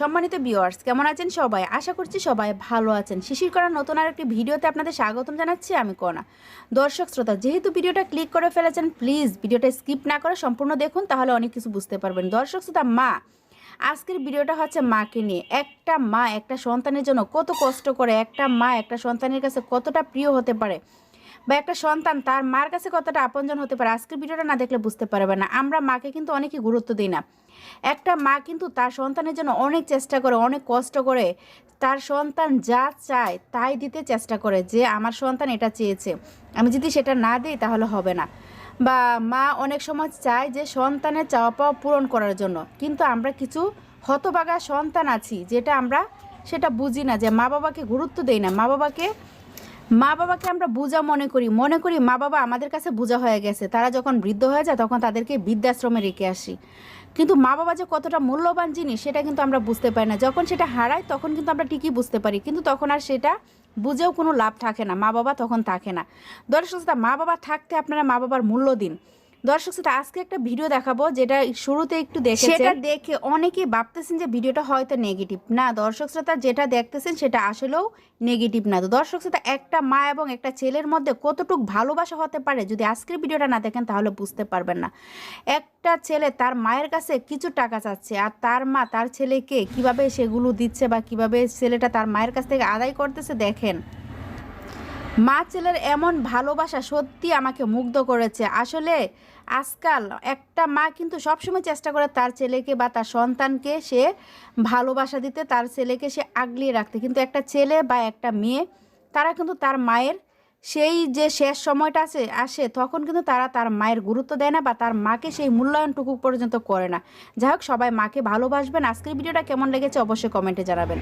সম্মানিত ভিউয়ার্স কেমন আছেন সবাই? আশা করছি সবাই ভালো আছেন। শিশির করা নতুন আর একটি ভিডিওতে আপনাদের স্বাগতম জানাচ্ছি, আমি কোনা। দর্শক, শ্রোতা, যেহেতু ভিডিওটা ক্লিক করে ফেলেছেন প্লিজ ভিডিওটা স্কিপ না করে সম্পূর্ণ দেখুন, তাহলে অনেক কিছু বুঝতে পারবেন। দর্শক, শ্রোতা, মা, আজকের ভিডিওটা হচ্ছে মাকে নিয়ে। একটা মা একটা সন্তানের জন্য কত কষ্ট করে, একটা মা একটা সন্তানের কাছে কতটা প্রিয় হতে পারে। বা একটা সন্তান, তার মার কাছে কতটা আপনজন হতে পারে, আজকের ভিডিওটা না দেখলে বুঝতে পারবে না। আমরা মাকে কিন্তু অনেকই গুরুত্ব দিই না। একটা মা কিন্তু তার সন্তানের জন্য অনেক চেষ্টা করে, অনেক কষ্ট করে, তার সন্তান যা চায় তাই দিতে চেষ্টা করে, যে আমার সন্তান এটা চেয়েছে, আমি যদি সেটা না দিই তাহলে হবে না। বা মা অনেক সময় চায় যে সন্তানের চাওয়া পাওয়া পূরণ করার জন্য, কিন্তু আমরা কিছু হতবাগা সন্তান আছি, যেটা আমরা, সেটা বুঝি না, যে মা বাবাকে গুরুত্ব দেই না। মা বাবাকে মা বাবাকে আমরা বোঝা মনে করি মনে করি মা বাবা আমাদের কাছে বোঝা হয়ে গেছে। তারা যখন বৃদ্ধ হয়ে যায় তখন তাদেরকে বৃদ্ধাশ্রমে রেখে আসি। কিন্তু মা বাবা যে কতটা মূল্যবান জিনিস সেটা কিন্তু আমরা বুঝতে পারি না। যখন সেটা হারাই তখন কিন্তু আমরা ঠিকই বুঝতে পারি, কিন্তু তখন আর সেটা বুঝেও কোনো লাভ থাকে না। মা বাবা তখন থাকে না। দর্শক মা বাবা থাকতে আপনারা মা বাবার মূল্য দিন। দর্শক শ্রোতা, আজকে একটা ভিডিও দেখাবো যেটা শুরুতে একটু দেখে সেটা দেখে অনেকেই ভাবতেছেন যে ভিডিওটা হয়তো নেগেটিভ না দর্শক শ্রোতা যেটা দেখতেছেন সেটা আসলেও নেগেটিভ না। তো দর্শক শ্রোতা একটা মা এবং একটা ছেলের মধ্যে কতটুক ভালোবাসা হতে পারে যদি আজকের ভিডিওটা না দেখেন তাহলে বুঝতে পারবেন না। একটা ছেলে তার মায়ের কাছে কিছু টাকা চাচ্ছে আর তার মা তার ছেলেকে কীভাবে সেগুলো দিচ্ছে বা কীভাবে ছেলেটা তার মায়ের কাছ থেকে আদায় করতেছে দেখেন। মা ছেলের এমন ভালোবাসা সত্যি আমাকে মুগ্ধ করেছে। আসলে আজকাল একটা মা কিন্তু সবসময় চেষ্টা করে তার ছেলেকে বা তার সন্তানকে সে ভালোবাসা দিতে, তার ছেলেকে সে আগলিয়ে রাখতে। কিন্তু একটা ছেলে বা একটা মেয়ে, তারা কিন্তু তার মায়ের সেই যে শেষ সময়টা আছে, আসে, তখন কিন্তু তারা তার মায়ের গুরুত্ব দেয় না বা তার মাকে সেই মূল্যায়নটুকু পর্যন্ত করে না। যাই হোক, সবাই মাকে ভালোবাসবেন। আজকের ভিডিওটা কেমন লেগেছে অবশ্যই কমেন্টে জানাবেন।